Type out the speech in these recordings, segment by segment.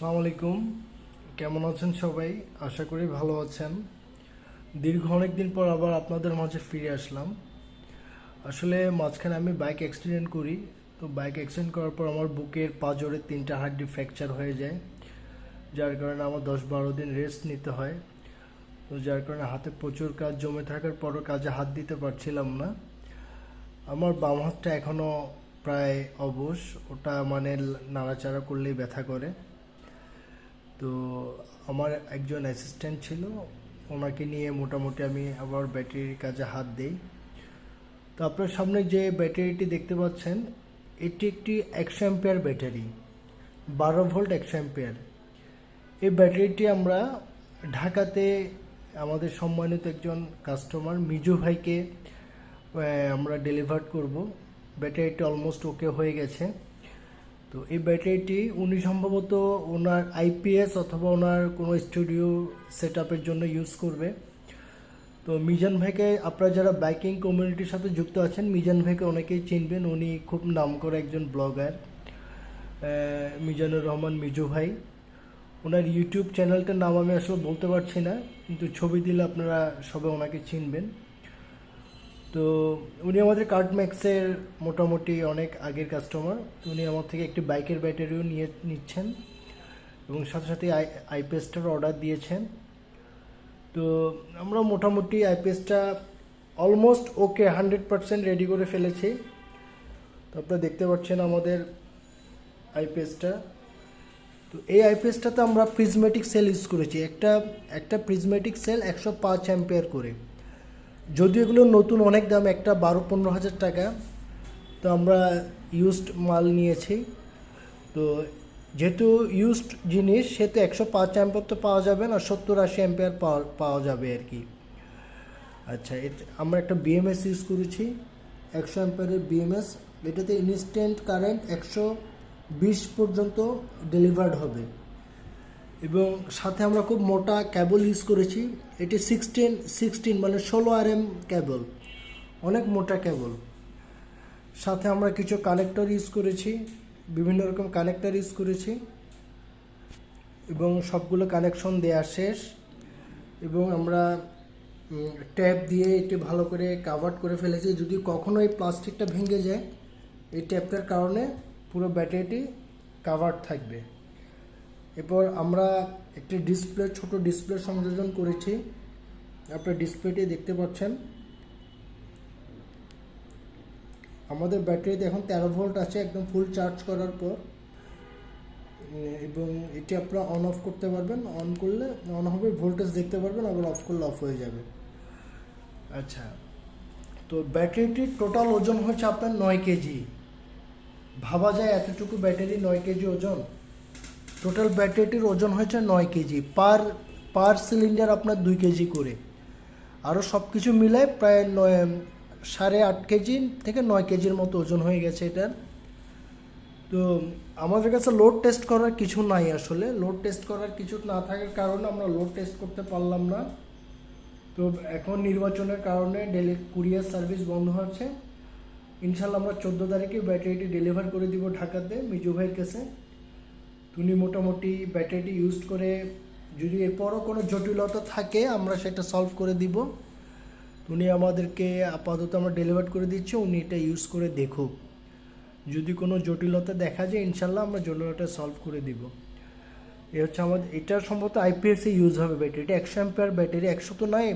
আসসালামু আলাইকুম। কেমন আছেন সবাই? আশা করি ভালো আছেন। দীর্ঘ অনেক দিন পর আবার আপনাদের মাঝে ফিরে আসলাম। আসলে মাঝখানে আমি বাইক অ্যাক্সিডেন্ট করি। তো বাইক অ্যাক্সিডেন্ট করার পর আমার বুকের পাঁজরে তিনটা হাড্ডি ফ্র্যাকচার হয়ে যায়। যার কারণে আমার দশ বারো দিন রেস্ট নিতে হয়। তো যার কারণে হাতে প্রচুর কাজ জমে থাকার পরও কাজে হাত দিতে পারছিলাম না। আমার বাম হাতটা এখনও প্রায় অবশ। ওটা মানে নাড়াচাড়া করলেই ব্যথা করে। তো আমার একজন অ্যাসিস্ট্যান্ট ছিল, ওনাকে নিয়ে মোটামুটি আমি আবার ব্যাটারির কাজে হাত দিই। তো আপনার সামনে যে ব্যাটারিটি দেখতে পাচ্ছেন, এটি একটি একশো অ্যাম্পিয়ার ব্যাটারি বারো ভোল্ট একশো অ্যাম্পিয়ার এই ব্যাটারিটি আমরা ঢাকাতে আমাদের সম্মানিত একজন কাস্টমার মিজু ভাইকে আমরা ডেলিভার করব। ব্যাটারিটি অলমোস্ট ওকে হয়ে গেছে। তো এই ব্যাটারিটি উনি সম্ভবত ওনার আইপিএস অথবা ওনার কোনো স্টুডিও সেট জন্য ইউজ করবে। তো মিজান ভাইকে আপনারা যারা বাইকিং কমিউনিটির সাথে যুক্ত আছেন, মিজান ভাইকে অনেকেই চিনবেন। উনি খুব নাম করা একজন ব্লগার মিজানুর রহমান মিজু ভাই। ওনার ইউটিউব চ্যানেলটার নাম আমি আসলে বলতে পারছি না, কিন্তু ছবি দিলে আপনারা সবাই ওনাকে চিনবেন। তো উনি আমাদের কার্ড ম্যাক্সের মোটামুটি অনেক আগের কাস্টমার উনি আমার থেকে একটি বাইকের ব্যাটারিও নিয়ে, নিচ্ছেন এবং সাথে সাথে আই আইপিএসটার অর্ডার দিয়েছেন। তো আমরা মোটামুটি আইপিএসটা almost okay hundred percent ready করে ফেলেছি। তো আপনারা দেখতে পাচ্ছেন আমাদের আইপিএসটা তো এই আইপিএসটাতে আমরা প্রিজমেটিক সেল ইউজ করেছি। একটা একটা প্রিজমেটিক সেল একশো পাঁচ অ্যাম্পিয়ার করে। যদিও এগুলো নতুন, অনেক দাম, একটা বারো পনেরো হাজার টাকা। তো আমরা ইউজড মাল নিয়েছি। তো যেহেতু ইউজড জিনিস, সেহেতু একশো পাঁচ অ্যাম্পিয়ার তো পাওয়া যাবে না, সত্তর আশি অ্যাম্পিয়ার পাওয়া পাওয়া যাবে আর কি। আচ্ছা আমরা একটা বিএমএস ইউজ করেছি, একশো অ্যাম্পিয়ারের বিএমএস এটাতে ইনস্ট্যান্ট কারেন্ট একশো বিশ পর্যন্ত ডেলিভার্ড হবে। এবং সাথে আমরা খুব মোটা ক্যাবল ইউজ করেছি। এটি সিক্সটিন সিক্সটিন মানে ষোলো আর এম ক্যাবল অনেক মোটা ক্যাবল সাথে আমরা কিছু কানেক্টর ইউজ করেছি, বিভিন্ন রকম কানেক্টর ইউজ করেছি এবং সবগুলো কানেকশন দেওয়া শেষ এবং আমরা ট্যাপ দিয়ে এটি ভালো করে কাভার করে ফেলেছি। যদি কখনো এই প্লাস্টিকটা ভেঙে যায়, এই ট্যাপটার কারণে পুরো ব্যাটারিটি কাভার থাকবে। এরপর আমরা একটি ডিসপ্লে ছোট ডিসপ্লে সংযোজন করেছি। আপনার ডিসপ্লেটি দেখতে পাচ্ছেন। আমাদের ব্যাটারিতে এখন তেরো ভোল্ট আছে, একদম ফুল চার্জ করার পর। এবং এটি আপনারা অন অফ করতে পারবেন। অন করলে অন হবে ভোল্টেজ দেখতে পারবেন, আবার অফ করলে অফ হয়ে যাবে। আচ্ছা তো ব্যাটারিটির টোটাল ওজন হচ্ছে আপনার নয় কেজি। ভাবা যায় এতটুকু ব্যাটারি নয় কেজি ওজন? টোটাল ব্যাটারিটির ওজন হয়েছে নয় কেজি। পার পার সিলিন্ডার আপনার দুই কেজি করে। আরও সব কিছু মিলায় প্রায় নয় সাড়ে আট কেজি থেকে নয় কেজির মতো ওজন হয়ে গেছে এটার। তো আমাদের কাছে লোড টেস্ট করার কিছু নাই আসলে। লোড টেস্ট করার কিছু না থাকার কারণে আমরা লোড টেস্ট করতে পারলাম না। তো এখন নির্বাচনের কারণে ডেলি কুরিয়ার সার্ভিস বন্ধ হচ্ছে। ইনশাল্লাহ আমরা চোদ্দ তারিখে ব্যাটারিটি ডেলিভার করে দিব ঢাকাতে, মিজু ভাইয়ের কাছে। উনি মোটামুটি ব্যাটারিটি ইউজ করে যদি এরপরও কোনো জটিলতা থাকে, আমরা সেটা সলভ করে দিব। উনি আমাদেরকে আপাতত আমরা ডেলিভার করে দিচ্ছি, উনি এটা ইউজ করে দেখুক। যদি কোনো জটিলতা দেখা যায়, ইনশাল্লাহ আমরা জটিলতা সলভ করে দিব। এ হচ্ছে আমাদের, এটা সম্ভবত আইপিএসে ইউজ হবে ব্যাটারি। এটা একশো অ্যাম্পায়ার ব্যাটারি, একশো তো নয়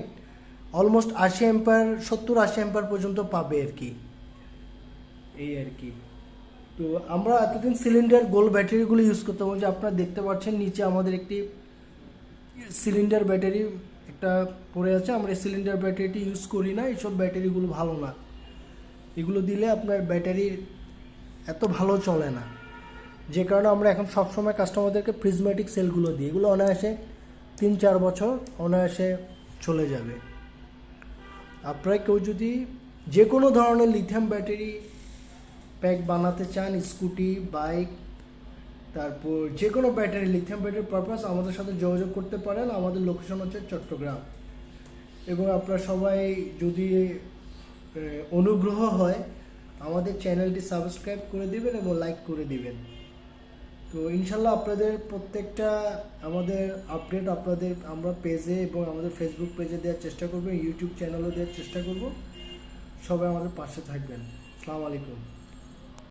অলমোস্ট আশি অ্যাম্পায়ার সত্তর আশি অ্যাম্পায়ার পর্যন্ত পাবে আর কি। এই আর কি। তো আমরা এতদিন সিলিন্ডার গোল ব্যাটারিগুলো ইউজ করতাম যে আপনারা দেখতে পাচ্ছেন নিচে আমাদের একটি সিলিন্ডার ব্যাটারি একটা পড়ে আছে, আমরা সিলিন্ডার ব্যাটারিটি ইউজ করি না, এইসব ব্যাটারিগুলো ভালো না। এগুলো দিলে আপনার ব্যাটারির এত ভালো চলে না। যে কারণে আমরা এখন সবসময় কাস্টমারদেরকে প্রিজমেটিক সেলগুলো দিই, এগুলো অনায়াসে তিন চার বছর অনায়াসে চলে যাবে। আপনারা কেউ যদি যে কোনো ধরনের লিথিয়াম ব্যাটারি প্যাক বানাতে চান, স্কুটি, বাইক, তারপর যে কোনো ব্যাটারি লিথিয়াম ব্যাটারি পারপাস আমাদের সাথে যোগাযোগ করতে পারেন। আমাদের লোকেশন হচ্ছে চট্টগ্রাম। এবং আপনারা সবাই যদি অনুগ্রহ হয়, আমাদের চ্যানেলটি সাবস্ক্রাইব করে দিবেন এবং লাইক করে দিবেন। তো ইনশাল্লাহ আপনাদের প্রত্যেকটা আমাদের আপডেট আপনাদের, আমরা পেজে এবং আমাদের ফেসবুক পেজে দেওয়ার চেষ্টা করব ইউটিউব চ্যানেলও দেওয়ার চেষ্টা করব। সবাই আমাদের পাশে থাকবেন। আসসালামু আলাইকুম।